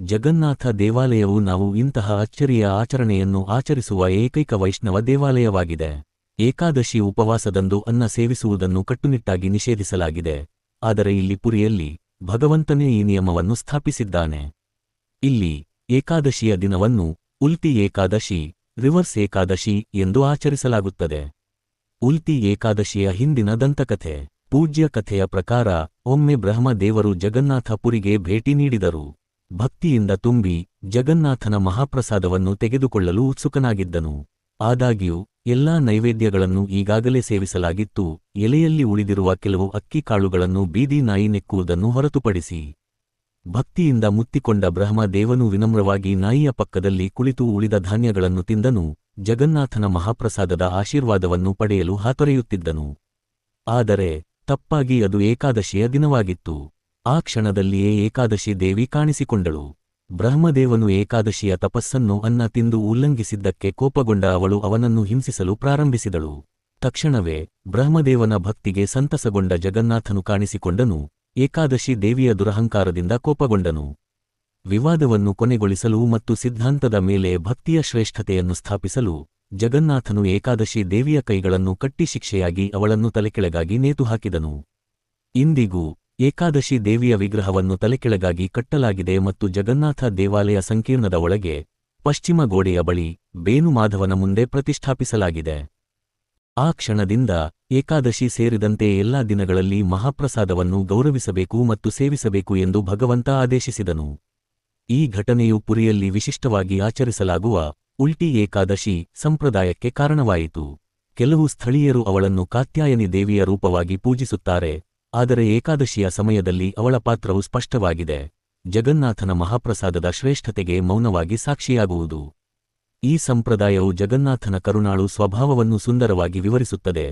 ಜಗನ್ನಾಥ ದೇವಾಲಯವು ನಾವು ಇಂತಹ ಅಚ್ಚರಿಯ ಆಚರಣೆಯನ್ನು ಆಚರಿಸುವ ಏಕೈಕ ವೈಷ್ಣವ ದೇವಾಲಯವಾಗಿದೆ. ಏಕಾದಶಿ ಉಪವಾಸದಂದು ಅನ್ನ ಸೇವಿಸುವುದನ್ನು ಕಟ್ಟುನಿಟ್ಟಾಗಿ ನಿಷೇಧಿಸಲಾಗಿದೆ. ಆದರೆ ಇಲ್ಲಿ ಪುರಿಯಲ್ಲಿ ಭಗವಂತನೇ ಈ ನಿಯಮವನ್ನು ಸ್ಥಾಪಿಸಿದ್ದಾನೆ. ಇಲ್ಲಿ ಏಕಾದಶಿಯ ದಿನವನ್ನು ಉಲ್ತಿ ಏಕಾದಶಿ, ರಿವರ್ಸ್ ಏಕಾದಶಿ ಎಂದು ಆಚರಿಸಲಾಗುತ್ತದೆ. ಉಲ್ತಿ ಏಕಾದಶಿಯ ಹಿಂದಿನ ದಂತಕಥೆ ಪೂಜ್ಯ ಕಥೆಯ ಪ್ರಕಾರ ಒಮ್ಮೆ ಬ್ರಹ್ಮದೇವರು ಜಗನ್ನಾಥಪುರಿಗೆ ಭೇಟಿ ನೀಡಿದರು. ಭಕ್ತಿಯಿಂದ ತುಂಬಿ ಜಗನ್ನಾಥನ ಮಹಾಪ್ರಸಾದವನ್ನು ತೆಗೆದುಕೊಳ್ಳಲು ಉತ್ಸುಕನಾಗಿದ್ದನು. ಆದಾಗ್ಯೂ, ಎಲ್ಲಾ ನೈವೇದ್ಯಗಳನ್ನು ಈಗಾಗಲೇ ಸೇವಿಸಲಾಗಿತ್ತು. ಎಲೆಯಲ್ಲಿ ಉಳಿದಿರುವ ಕೆಲವು ಅಕ್ಕಿ ಕಾಳುಗಳನ್ನು ಬೀದಿ ನಾಯಿ ನೆಕ್ಕುವುದನ್ನು ಹೊರತುಪಡಿಸಿ. ಭಕ್ತಿಯಿಂದ ಮುತ್ತಿಕೊಂಡ ಬ್ರಹ್ಮದೇವನು ವಿನಮ್ರವಾಗಿ ನಾಯಿಯ ಪಕ್ಕದಲ್ಲಿ ಕುಳಿತು ಉಳಿದ ಧಾನ್ಯಗಳನ್ನು ತಿಂದನು. ಜಗನ್ನಾಥನ ಮಹಾಪ್ರಸಾದದ ಆಶೀರ್ವಾದವನ್ನು ಪಡೆಯಲು ಹಾತೊರೆಯುತ್ತಿದ್ದನು. ಆದರೆ, ತಪ್ಪಾಗಿ ಅದು ಏಕಾದಶಿಯ ದಿನವಾಗಿತ್ತು. ಆ ಕ್ಷಣದಲ್ಲಿಯೇ ಏಕಾದಶಿ ದೇವಿ ಕಾಣಿಸಿಕೊಂಡಳು. ಬ್ರಹ್ಮದೇವನು ಏಕಾದಶಿಯ ತಪಸ್ಸನ್ನು ಅನ್ನ ತಿಂದು ಉಲ್ಲಂಘಿಸಿದ್ದಕ್ಕೆ ಕೋಪಗೊಂಡ ಅವಳು ಅವನನ್ನು ಹಿಂಸಿಸಲು ಪ್ರಾರಂಭಿಸಿದಳು. ತಕ್ಷಣವೇ ಬ್ರಹ್ಮದೇವನ ಭಕ್ತಿಗೆ ಸಂತಸಗೊಂಡ ಜಗನ್ನಾಥನು ಕಾಣಿಸಿಕೊಂಡನು. ಏಕಾದಶಿ ದೇವಿಯ ದುರಹಂಕಾರದಿಂದ ಕೋಪಗೊಂಡನು. ವಿವಾದವನ್ನು ಕೊನೆಗೊಳಿಸಲು ಮತ್ತು ಸಿದ್ಧಾಂತದ ಮೇಲೆ ಭಕ್ತಿಯ ಶ್ರೇಷ್ಠತೆಯನ್ನು ಸ್ಥಾಪಿಸಲು ಜಗನ್ನಾಥನು ಏಕಾದಶಿ ದೇವಿಯ ಕೈಗಳನ್ನು ಕಟ್ಟಿ ಶಿಕ್ಷೆಯಾಗಿ ಅವಳನ್ನು ತಲೆಕೆಳಗಾಗಿ ನೇತುಹಾಕಿದನು. ಇಂದಿಗೂ ಏಕಾದಶಿ ದೇವಿಯ ವಿಗ್ರಹವನ್ನು ತಲೆಕೆಳಗಾಗಿ ಕಟ್ಟಲಾಗಿದೆ ಮತ್ತು ಜಗನ್ನಾಥ ದೇವಾಲಯ ಸಂಕೀರ್ಣದ ಒಳಗೆ ಪಶ್ಚಿಮ ಗೋಡೆಯ ಬಳಿ ಬೇನುಮಾಧವನ ಮುಂದೆ ಪ್ರತಿಷ್ಠಾಪಿಸಲಾಗಿದೆ. ಆ ಕ್ಷಣದಿಂದ ಏಕಾದಶಿ ಸೇರಿದಂತೆ ಎಲ್ಲಾ ದಿನಗಳಲ್ಲಿ ಮಹಾಪ್ರಸಾದವನ್ನು ಗೌರವಿಸಬೇಕು ಮತ್ತು ಸೇವಿಸಬೇಕು ಎಂದು ಭಗವಂತ ಆದೇಶಿಸಿದನು. ಈ ಘಟನೆಯು ಪುರಿಯಲ್ಲಿ ವಿಶಿಷ್ಟವಾಗಿ ಆಚರಿಸಲಾಗುವ ಉಲ್ಟಿ ಏಕಾದಶಿ ಸಂಪ್ರದಾಯಕ್ಕೆ ಕಾರಣವಾಯಿತು. ಕೆಲವು ಸ್ಥಳೀಯರು ಅವಳನ್ನು ಕಾತ್ಯಾಯನಿ ದೇವಿಯ ರೂಪವಾಗಿ ಪೂಜಿಸುತ್ತಾರೆ. ಆದರೆ ಏಕಾದಶಿಯ ಸಮಯದಲ್ಲಿ ಅವಳ ಪಾತ್ರವು ಸ್ಪಷ್ಟವಾಗಿದೆ. ಜಗನ್ನಾಥನ ಮಹಾಪ್ರಸಾದದ ಶ್ರೇಷ್ಠತೆಗೆ ಮೌನವಾಗಿ ಸಾಕ್ಷಿಯಾಗುವುದು. ಈ ಸಂಪ್ರದಾಯವು ಜಗನ್ನಾಥನ ಕರುಣಾಳು ಸ್ವಭಾವವನ್ನು ಸುಂದರವಾಗಿ ವಿವರಿಸುತ್ತದೆ.